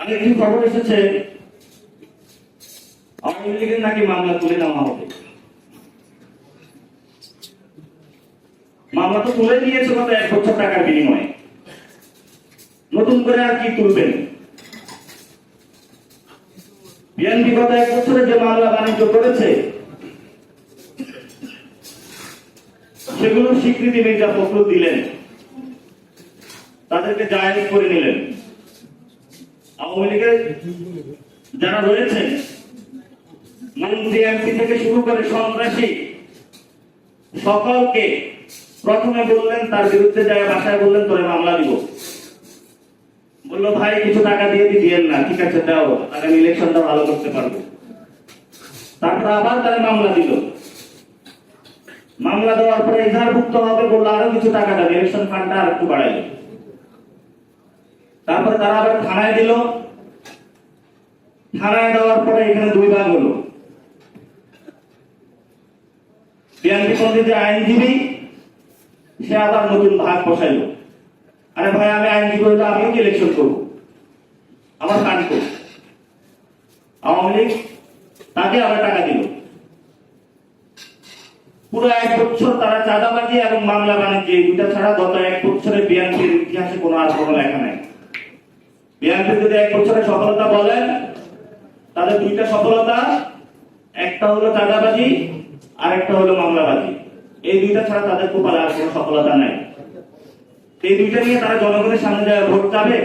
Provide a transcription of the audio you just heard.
আগে একটি খবর এসেছে? আওয়ামী লীগের নাকি মামলা তুলে নেওয়া হবে? মামলা তো তুলে দিয়েছে গত এক বছর টাকার বিনিময়ে। নতুন করে আর কি তুলবেন? বিএনপি গত এক বছরে যে মামলা বাণিজ্য করেছে, সেগুলোর স্বীকৃতি মির্জা ফখরুল দিলেন। তাদেরকে জায়েজ করে নিলেন। আওয়ামী লীগের যারা রয়েছেন মন্ত্রী এমপি থেকে শুরু করে সন্ত্রাসী, সকলকে প্রথমে বললেন, তার বিরুদ্ধে যায়, বাসায় বললেন, তোরে মামলা দিব। বলল, ভাই, কিছু টাকা দিয়ে দিবেন না, ঠিক আছে, দাও, আগামী ইলেকশনটা ভালো করতে পারব। তারপর আবার তারা মামলা দিল। মামলা দেওয়ার পরে ইজারভুক্ত হবে বলল, আরও কিছু টাকা দেবে ইলেকশন ফান্ডটা আর একটু বাড়াইলো তারপরে তারা আবার থানায় দিল। থানায় দেওয়ার পরে এখানে দুই ভাগ হলো। বিএনপি পন্থী যে আইনজীবী, সে আবার নতুন ভাগ বসাইলো। আরে ভাই, আমি আইনজীবী হইলে আমিও কি ইলেকশন করব। আমার কাজ করব আওয়ামী লীগ তাকে আবার টাকা দিল। পুরো এক বছর তারা চাঁদাবাজি এবং মামলা বাণিজ্য দুটা ছাড়া গত এক বছরে বিএনপির ইতিহাসে কোনো আর কোনো লেখা নাই। বিএনপি যদি এক বছরে সফলতা বলেন তাহলে দুইটা সফলতা, একটা হলো চাঁদাবাজি আর একটা হলো মামলাবাজি। এই দুইটা ছাড়া তাদের কপালে আর কোনো সফলতা নাই। এই দুইটা নিয়ে তারা জনগণের সামনে ভোট চাবে